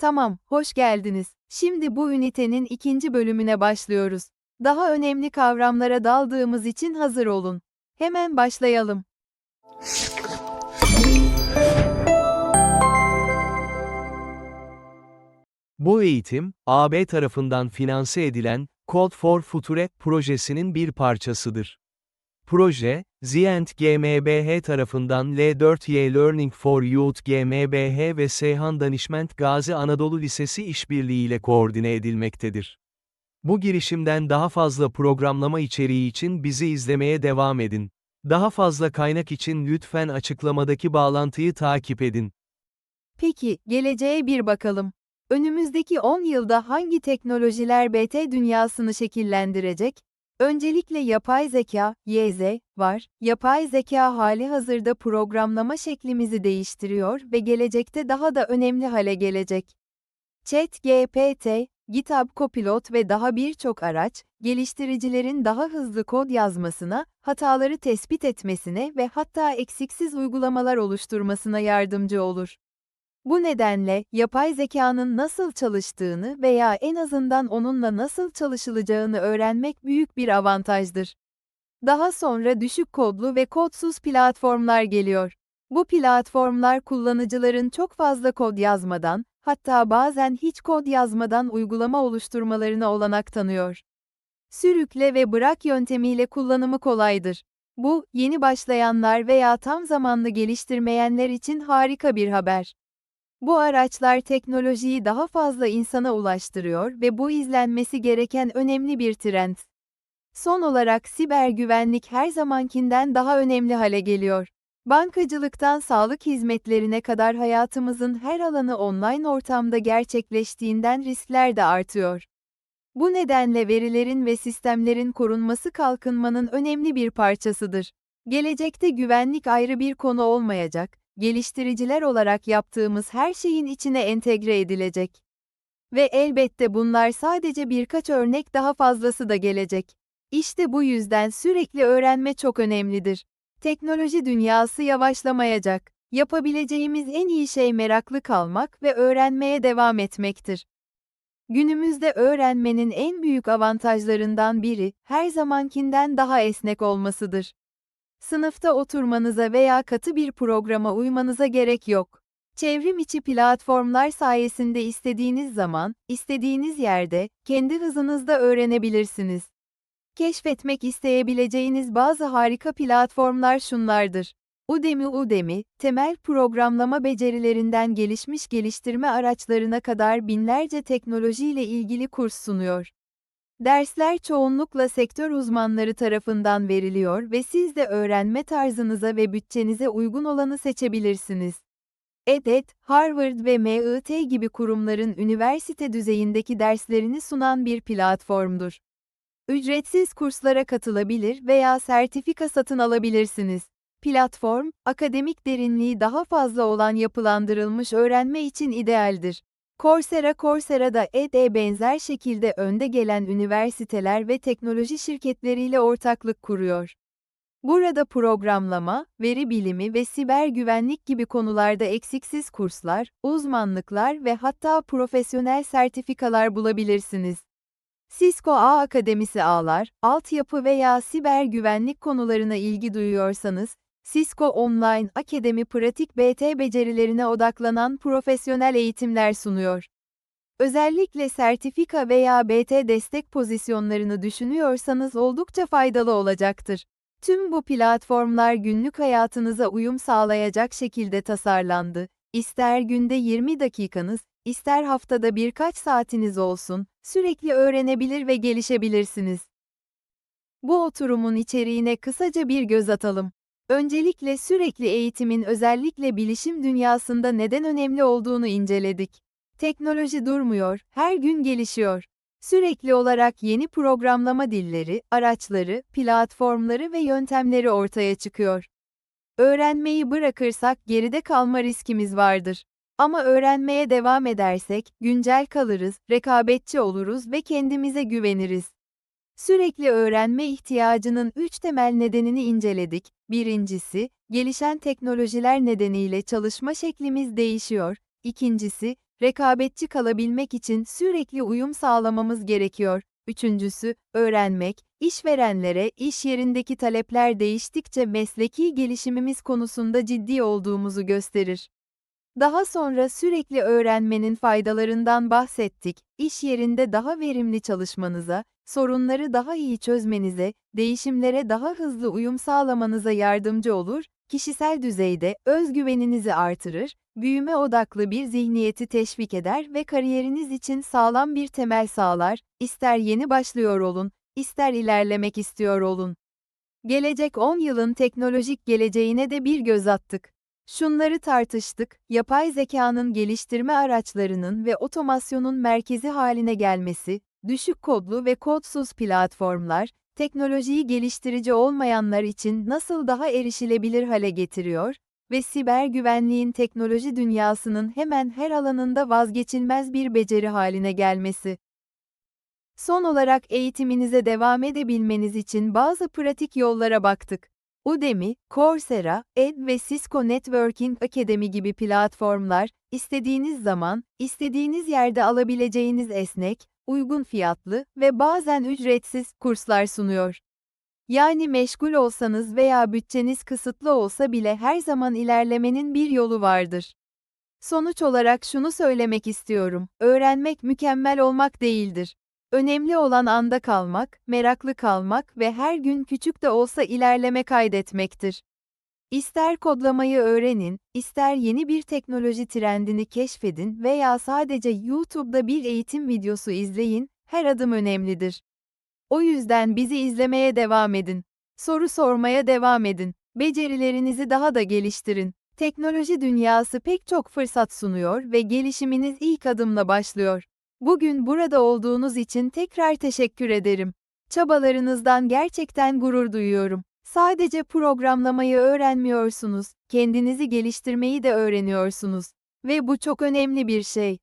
Tamam, hoş geldiniz. Şimdi bu ünitenin ikinci bölümüne başlıyoruz. Daha önemli kavramlara daldığımız için hazır olun. Hemen başlayalım. Bu eğitim, AB tarafından finanse edilen Code for Future projesinin bir parçasıdır. Proje, Zient GmbH tarafından L4Y Learning for Youth GmbH ve Seyhan Danışment Gazi Anadolu Lisesi işbirliğiyle koordine edilmektedir. Bu girişimden daha fazla programlama içeriği için bizi izlemeye devam edin. Daha fazla kaynak için lütfen açıklamadaki bağlantıyı takip edin. Peki, geleceğe bir bakalım. Önümüzdeki 10 yılda hangi teknolojiler BT dünyasını şekillendirecek? Öncelikle yapay zeka, YZ, var. Yapay zeka hali hazırda programlama şeklimizi değiştiriyor ve gelecekte daha da önemli hale gelecek. ChatGPT, GitHub Copilot ve daha birçok araç, geliştiricilerin daha hızlı kod yazmasına, hataları tespit etmesine ve hatta eksiksiz uygulamalar oluşturmasına yardımcı olur. Bu nedenle, yapay zekanın nasıl çalıştığını veya en azından onunla nasıl çalışılacağını öğrenmek büyük bir avantajdır. Daha sonra düşük kodlu ve kodsuz platformlar geliyor. Bu platformlar kullanıcıların çok fazla kod yazmadan, hatta bazen hiç kod yazmadan uygulama oluşturmalarına olanak tanıyor. Sürükle ve bırak yöntemiyle kullanımı kolaydır. Bu, yeni başlayanlar veya tam zamanlı geliştirmeyenler için harika bir haber. Bu araçlar teknolojiyi daha fazla insana ulaştırıyor ve bu izlenmesi gereken önemli bir trend. Son olarak siber güvenlik her zamankinden daha önemli hale geliyor. Bankacılıktan sağlık hizmetlerine kadar hayatımızın her alanı online ortamda gerçekleştiğinden riskler de artıyor. Bu nedenle verilerin ve sistemlerin korunması kalkınmanın önemli bir parçasıdır. Gelecekte güvenlik ayrı bir konu olmayacak, geliştiriciler olarak yaptığımız her şeyin içine entegre edilecek. Ve elbette bunlar sadece birkaç örnek daha fazlası da gelecek. İşte bu yüzden sürekli öğrenme çok önemlidir. Teknoloji dünyası yavaşlamayacak. Yapabileceğimiz en iyi şey meraklı kalmak ve öğrenmeye devam etmektir. Günümüzde öğrenmenin en büyük avantajlarından biri, her zamankinden daha esnek olmasıdır. Sınıfta oturmanıza veya katı bir programa uymanıza gerek yok. Çevrim içi platformlar sayesinde istediğiniz zaman, istediğiniz yerde, kendi hızınızda öğrenebilirsiniz. Keşfetmek isteyebileceğiniz bazı harika platformlar şunlardır. Udemy Udemy, temel programlama becerilerinden gelişmiş geliştirme araçlarına kadar binlerce teknolojiyle ilgili kurs sunuyor. Dersler çoğunlukla sektör uzmanları tarafından veriliyor ve siz de öğrenme tarzınıza ve bütçenize uygun olanı seçebilirsiniz. EDET, Harvard ve MIT gibi kurumların üniversite düzeyindeki derslerini sunan bir platformdur. Ücretsiz kurslara katılabilir veya sertifika satın alabilirsiniz. Platform, akademik derinliği daha fazla olan yapılandırılmış öğrenme için idealdir. Coursera Coursera'da ED'e benzer şekilde önde gelen üniversiteler ve teknoloji şirketleriyle ortaklık kuruyor. Burada programlama, veri bilimi ve siber güvenlik gibi konularda eksiksiz kurslar, uzmanlıklar ve hatta profesyonel sertifikalar bulabilirsiniz. Cisco A Akademisi ağlar, altyapı veya siber güvenlik konularına ilgi duyuyorsanız, Cisco Online Akademi pratik BT becerilerine odaklanan profesyonel eğitimler sunuyor. Özellikle sertifika veya BT destek pozisyonlarını düşünüyorsanız oldukça faydalı olacaktır. Tüm bu platformlar günlük hayatınıza uyum sağlayacak şekilde tasarlandı. İster günde 20 dakikanız, ister haftada birkaç saatiniz olsun, sürekli öğrenebilir ve gelişebilirsiniz. Bu oturumun içeriğine kısaca bir göz atalım. Öncelikle sürekli eğitimin özellikle bilişim dünyasında neden önemli olduğunu inceledik. Teknoloji durmuyor, her gün gelişiyor. Sürekli olarak yeni programlama dilleri, araçları, platformları ve yöntemleri ortaya çıkıyor. Öğrenmeyi bırakırsak geride kalma riskimiz vardır. Ama öğrenmeye devam edersek güncel kalırız, rekabetçi oluruz ve kendimize güveniriz. Sürekli öğrenme ihtiyacının üç temel nedenini inceledik. Birincisi, gelişen teknolojiler nedeniyle çalışma şeklimiz değişiyor. İkincisi, rekabetçi kalabilmek için sürekli uyum sağlamamız gerekiyor. Üçüncüsü, öğrenmek, işverenlere iş yerindeki talepler değiştikçe mesleki gelişimimiz konusunda ciddi olduğumuzu gösterir. Daha sonra sürekli öğrenmenin faydalarından bahsettik. İş yerinde daha verimli çalışmanıza, sorunları daha iyi çözmenize, değişimlere daha hızlı uyum sağlamanıza yardımcı olur, kişisel düzeyde özgüveninizi artırır, büyüme odaklı bir zihniyeti teşvik eder ve kariyeriniz için sağlam bir temel sağlar, ister yeni başlıyor olun, ister ilerlemek istiyor olun. Gelecek 10 yılın teknolojik geleceğine de bir göz attık. Şunları tartıştık, yapay zekanın geliştirme araçlarının ve otomasyonun merkezi haline gelmesi, düşük kodlu ve kodsuz platformlar, teknolojiyi geliştirici olmayanlar için nasıl daha erişilebilir hale getiriyor ve siber güvenliğin teknoloji dünyasının hemen her alanında vazgeçilmez bir beceri haline gelmesi. Son olarak eğitiminize devam edebilmeniz için bazı pratik yollara baktık. Udemy, Coursera, Ed ve Cisco Networking Academy gibi platformlar, istediğiniz zaman, istediğiniz yerde alabileceğiniz esnek, uygun fiyatlı ve bazen ücretsiz kurslar sunuyor. Yani meşgul olsanız veya bütçeniz kısıtlı olsa bile her zaman ilerlemenin bir yolu vardır. Sonuç olarak şunu söylemek istiyorum. Öğrenmek mükemmel olmak değildir. Önemli olan anda kalmak, meraklı kalmak ve her gün küçük de olsa ilerleme kaydetmektir. İster kodlamayı öğrenin, ister yeni bir teknoloji trendini keşfedin veya sadece YouTube'da bir eğitim videosu izleyin, her adım önemlidir. O yüzden bizi izlemeye devam edin. Soru sormaya devam edin. Becerilerinizi daha da geliştirin. Teknoloji dünyası pek çok fırsat sunuyor ve gelişiminiz ilk adımla başlıyor. Bugün burada olduğunuz için tekrar teşekkür ederim. Çabalarınızdan gerçekten gurur duyuyorum. Sadece programlamayı öğrenmiyorsunuz, kendinizi geliştirmeyi de öğreniyorsunuz. Ve bu çok önemli bir şey.